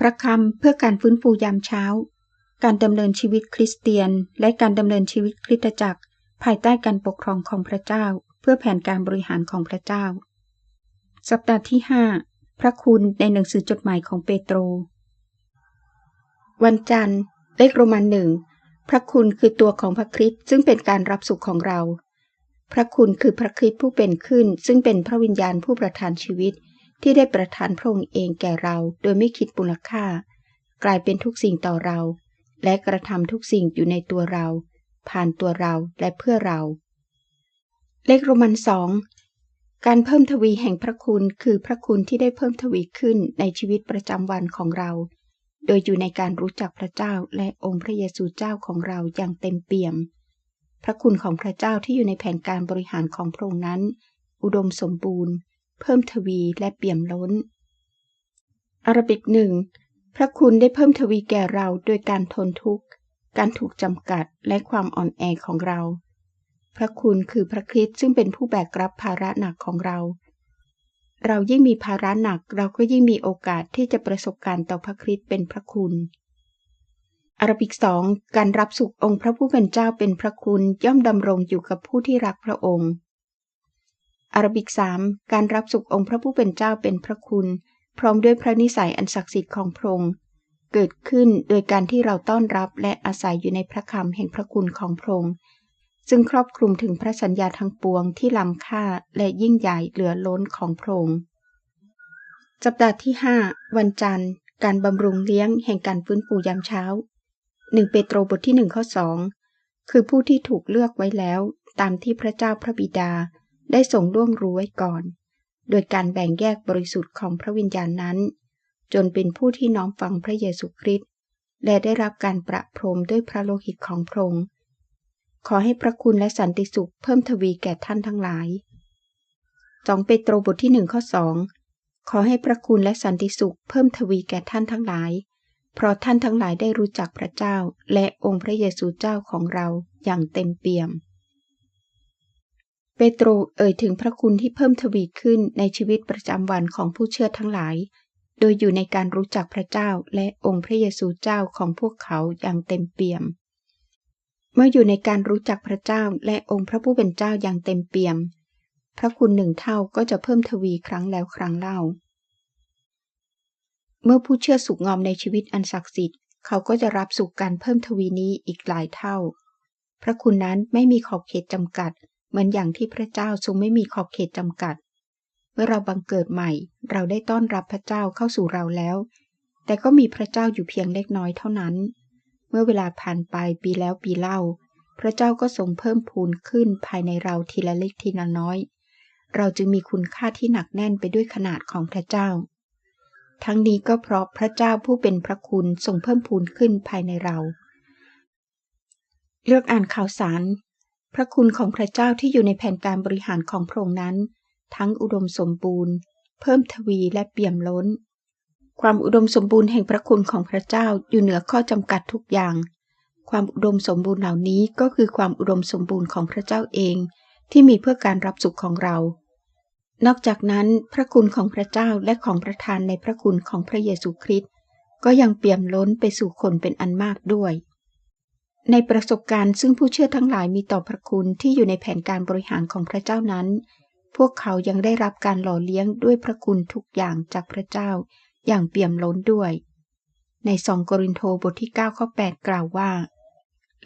พระคำเพื่อการฟื้นฟูยามเช้า การดำเนินชีวิตคริสเตียน และการดำเนินชีวิตคริสตจักร ภายใต้การปกครองของพระเจ้า เพื่อแผนการบริหารของพระเจ้า สัปดาห์ที่ 5 พระคุณในหนังสือจดหมายของเปโตร วันจันทร์เลขโรมันหนึ่งพระคุณคือตัวของพระคริสต์ซึ่งเป็นการรับสุขของเรา พระคุณคือพระคริสต์ผู้เป็นขึ้น ซึ่งเป็นพระวิญญาณผู้ประทานชีวิต ที่ได้ประทานพระองค์เองแก่เราโดยไม่คิดมูลค่า กลายเป็นทุกสิ่งต่อเรา และกระทำทุกสิ่งอยู่ในตัวเรา ผ่านตัวเราและเพื่อเรา เลขโรมันสองการเพิ่มทวีแห่งพระคุณคือพระคุณที่ได้เพิ่มทวีขึ้นในชีวิตประจำวันของเรา โดยอยู่ในการรู้จักพระเจ้าและองค์พระเยซูเจ้าของเราอย่างเต็มเปี่ยม พระคุณของพระเจ้าที่อยู่ในแผนการบริหารของพระองค์นั้น อุดมสมบูรณ์ เพิ่มทวีและเปี่ยมล้น อารบิกหนึ่งพระคุณได้เพิ่มทวีแก่เราโดยการทนทุกข์ การถูกจำกัดและความอ่อนแอของเรา พระคุณคือพระคริสต์ซึ่งเป็นผู้แบกรับภาระหนักของเรา เรายิ่งมีภาระหนักเราก็ยิ่งมีโอกาสที่จะประสบการณ์ต่อพระคริสต์เป็นพระคุณอารบิกสองการรับสุของค์พระผู้เป็นเจ้าเป็นพระคุณย่อมดำรงอยู่กับผู้ที่รักพระองค์ อารบิกสามการรับสุของค์พระผู้เป็นเจ้าเป็นพระคุณ พร้อมด้วยพระนิสัยอันศักดิ์สิทธิ์ของพระองค์เกิดขึ้นโดยการที่เราต้อนรับและอาศัยอยู่ในพระคำแห่งพระคุณของพระองค์ซึ่งครอบคลุมถึงพระสัญญาทั้งปวงที่ล้ำค่าและยิ่งใหญ่เหลือล้นของพระองค์สัปดาห์ที่ 5 วันจันทร์ การบำรุงเลี้ยงแห่งการฟื้นฟูยามเช้า 1 เปโตรบทที่1ข้อ2คือผู้ที่ถูกเลือกไว้แล้ว ตามที่พระเจ้าพระบิดา ได้ทรงล่วงรู้ไว้ก่อน โดยการแบ่งแยกบริสุทธิ์ของพระวิญญาณนั้น จนเป็นผู้ที่น้อมฟังพระเยซูคริสต์และได้รับการประพรมด้วยพระโลหิตของพระองค์ ขอให้พระคุณและสันติสุขเพิ่มทวีแก่ท่านทั้งหลายสองเปโตรบทที่หนึ่งข้อสองขอให้พระคุณและสันติสุขเพิ่มทวีแก่ท่านทั้งหลาย เพราะท่านทั้งหลายได้รู้จักพระเจ้าและองค์พระเยซูเจ้าของเราอย่างเต็มเปี่ยม เปโตรเอ่ยถึงพระคุณที่เพิ่มทวีขึ้นในชีวิตประจำวันของผู้เชื่อทั้งหลาย โดยอยู่ในการรู้จักพระเจ้าและองค์พระเยซูเจ้าของพวกเขาอย่างเต็มเปี่ยม เมื่ออยู่ในการรู้จักพระเจ้าและองค์พระผู้เป็นเจ้าอย่างเต็มเปี่ยม พระคุณหนึ่งเท่าก็จะเพิ่มทวีครั้งแล้วครั้งเล่า เมื่อผู้เชื่อสุขงอมในชีวิตอันศักดิ์สิทธิ์เขาก็จะรับสุขการเพิ่มทวีนี้อีกหลายเท่า พระคุณนั้นไม่มีขอบเขตจำกัด เหมือนอย่างที่พระเจ้าทรงไม่มีขอบเขตจำกัด เมื่อเราบังเกิดใหม่ เราได้ต้อนรับพระเจ้าเข้าสู่เราแล้ว แต่ก็มีพระเจ้าอยู่เพียงเล็กน้อยเท่านั้น เมื่อเวลาผ่านไปปีแล้วปีเล่า พระเจ้าก็ทรงเพิ่มพูนขึ้นภายในเราทีละเล็กทีละน้อย เราจึงมีคุณค่าที่หนักแน่นไปด้วยขนาดของพระเจ้า ทั้งนี้ก็เพราะพระเจ้าผู้เป็นพระคุณทรงเพิ่มพูนขึ้นภายในเรา เลือกอ่านข่าวสาร พระคุณของพระเจ้าที่อยู่ในแผนการบริหารของพระองค์นั้น ทั้งอุดมสมบูรณ์ เพิ่มทวีและเปี่ยมล้น ความอุดมสมบูรณ์แห่งพระคุณของพระเจ้าอยู่เหนือข้อจำกัดทุกอย่าง ความอุดมสมบูรณ์เหล่านี้ก็คือความอุดมสมบูรณ์ของพระเจ้าเอง ที่มีเพื่อการรับสุขของเรา นอกจากนั้น พระคุณของพระเจ้าและของประทานในพระคุณของพระเยซูคริสต์ก็ยังเปี่ยมล้นไปสู่คนเป็นอันมากด้วย ในประสบการณ์ซึ่งผู้เชื่อทั้งหลายมีต่อพระคุณที่อยู่ในแผนการบริหารของพระเจ้านั้น พวกเขายังได้รับการหล่อเลี้ยงด้วยพระคุณทุกอย่างจากพระเจ้า อย่างเปี่ยมล้นด้วย ในสองโกรินโทบทที่9ข้อ8กล่าวว่า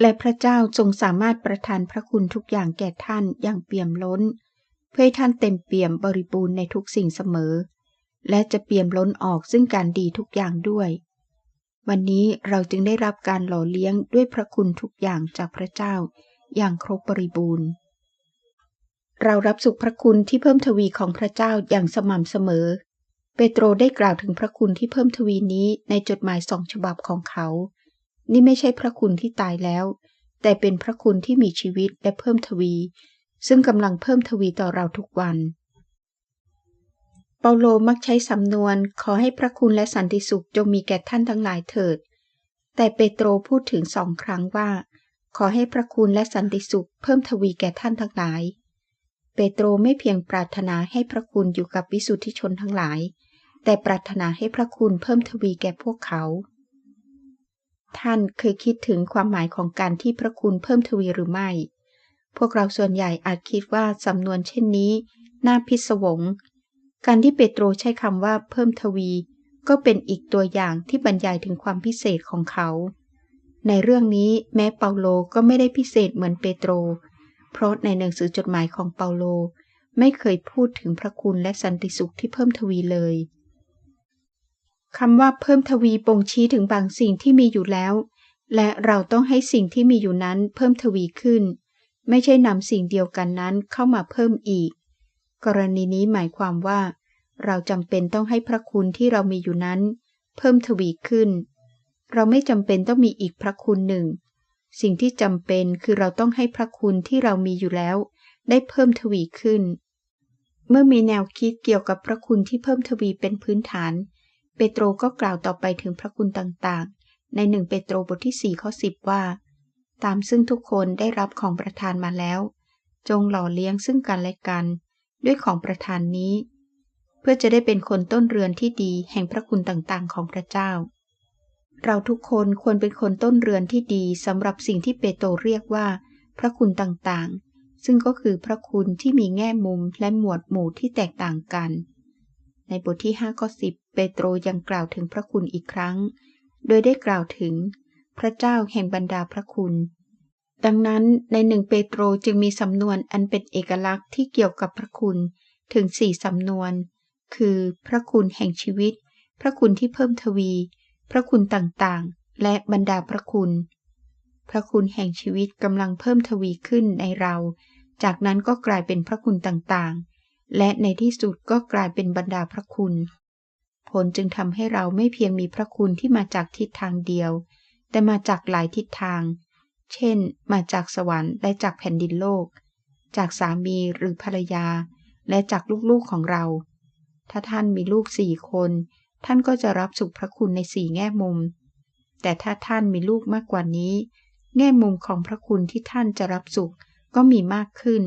และพระเจ้าทรงสามารถประทานพระคุณทุกอย่างแก่ท่านอย่างเปี่ยมล้น เพื่อให้ท่านเต็มเปี่ยมบริบูรณ์ในทุกสิ่งเสมอ และจะเปี่ยมล้นออกซึ่งการดีทุกอย่างด้วย วันนี้เราจึงได้รับการหล่อเลี้ยงด้วยพระคุณทุกอย่างจากพระเจ้า อย่างครบบริบูรณ์ เรารับสุขพระคุณที่เพิ่มทวีของพระเจ้าอย่างสม่ำเสมอ เปโตรได้กล่าวถึงพระคุณที่เพิ่มทวีนี้ในจดหมายสองฉบับของเขา นี่ไม่ใช่พระคุณที่ตายแล้ว แต่เป็นพระคุณที่มีชีวิตและเพิ่มทวี ซึ่งกำลังเพิ่มทวีต่อเราทุกวัน เปาโลมักใช้สำนวนขอให้พระคุณและสันติสุขจงมีแก่ท่านทั้งหลายเถิด แต่เปโตรพูดถึงสองครั้งว่า ขอให้พระคุณและสันติสุขเพิ่มทวีแก่ท่านทั้งหลาย เปโตรไม่เพียงปรารถนาให้พระคุณอยู่กับวิสุทธิชนทั้งหลายแแต่ปรารถนาให้พระคุณเพิ่มทวีแก่พวกเขา ท่านเคยคิดถึงความหมายของการที่พระคุณเพิ่มทวีหรือไม่ พวกเราส่วนใหญ่อาจคิดว่าสำนวนเช่นนี้น่าพิศวง การที่เปโตรใช้คำว่าเพิ่มทวี ก็เป็นอีกตัวอย่างที่บรรยายถึงความพิเศษของเขา ในเรื่องนี้แม้เปาโลก็ไม่ได้พิเศษเหมือนเปโตร เพราะในหนังสือจดหมายของเปาโล ไม่เคยพูดถึงพระคุณและสันติสุขที่เพิ่มทวีเลยคำว่าเพิ่มทวีบ่งชี้ถึงบางสิ่งที่มีอยู่แล้ว และเราต้องให้สิ่งที่มีอยู่นั้นเพิ่มทวีขึ้น ไม่ใช่นำสิ่งเดียวกันนั้นเข้ามาเพิ่มอีก กรณีนี้หมายความว่า เราจำเป็นต้องให้พระคุณที่เรามีอยู่นั้น เพิ่มทวีขึ้น เราไม่จำเป็นต้องมีอีกพระคุณหนึ่ง สิ่งที่จำเป็นคือเราต้องให้พระคุณที่เรามีอยู่แล้ว ได้เพิ่มทวีขึ้น เมื่อมีแนวคิดเกี่ยวกับพระคุณที่เพิ่มทวีเป็นพื้นฐาน เปโตรก็กล่าวต่อไปถึงพระคุณต่างๆ ในหนึ่งเปโตรบทที่4ข้อ10 ว่า ตามซึ่งทุกคนได้รับของประทานมาแล้ว จงหล่อเลี้ยงซึ่งกันและกัน ด้วยของประทานนี้ เพื่อจะได้เป็นคนต้นเรือนที่ดีแห่งพระคุณต่างๆ ของพระเจ้า เราทุกคนควรเป็นคนต้นเรือนที่ดีสำหรับสิ่งที่เปโตรเรียกว่า พระคุณต่างๆ ซึ่งก็คือพระคุณที่มีแง่มุมและหมวดหมู่ที่แตกต่างกัน ในบทที่5ข้อ10 เปโตรยังกล่าวถึงพระคุณอีกครั้ง โดยได้กล่าวถึง พระเจ้าแห่งบรรดาพระคุณ ดังนั้นในหนึ่งเปโตรจึงมีสำนวนอันเป็นเอกลักษณ์ที่เกี่ยวกับพระคุณถึงสี่สำนวน คือพระคุณแห่งชีวิต พระคุณที่เพิ่มทวี พระคุณต่างๆ และบรรดาพระคุณ พระคุณแห่งชีวิตกำลังเพิ่มทวีขึ้นในเรา จากนั้นก็กลายเป็นพระคุณต่างๆ และในที่สุดก็กลายเป็นบรรดาพระคุณ ผลจึงทำให้เราไม่เพียงมีพระคุณที่มาจากทิศทางเดียว แต่มาจากหลายทิศทาง เช่น มาจากสวรรค์และจากแผ่นดินโลก จากสามีหรือภรรยา และจากลูกๆของเรา ถ้าท่านมีลูกสี่คน ท่านก็จะรับสุขพระคุณในสี่แง่มุม แต่ถ้าท่านมีลูกมากกว่านี้ แง่มุมของพระคุณที่ท่านจะรับสุขก็มีมากขึ้น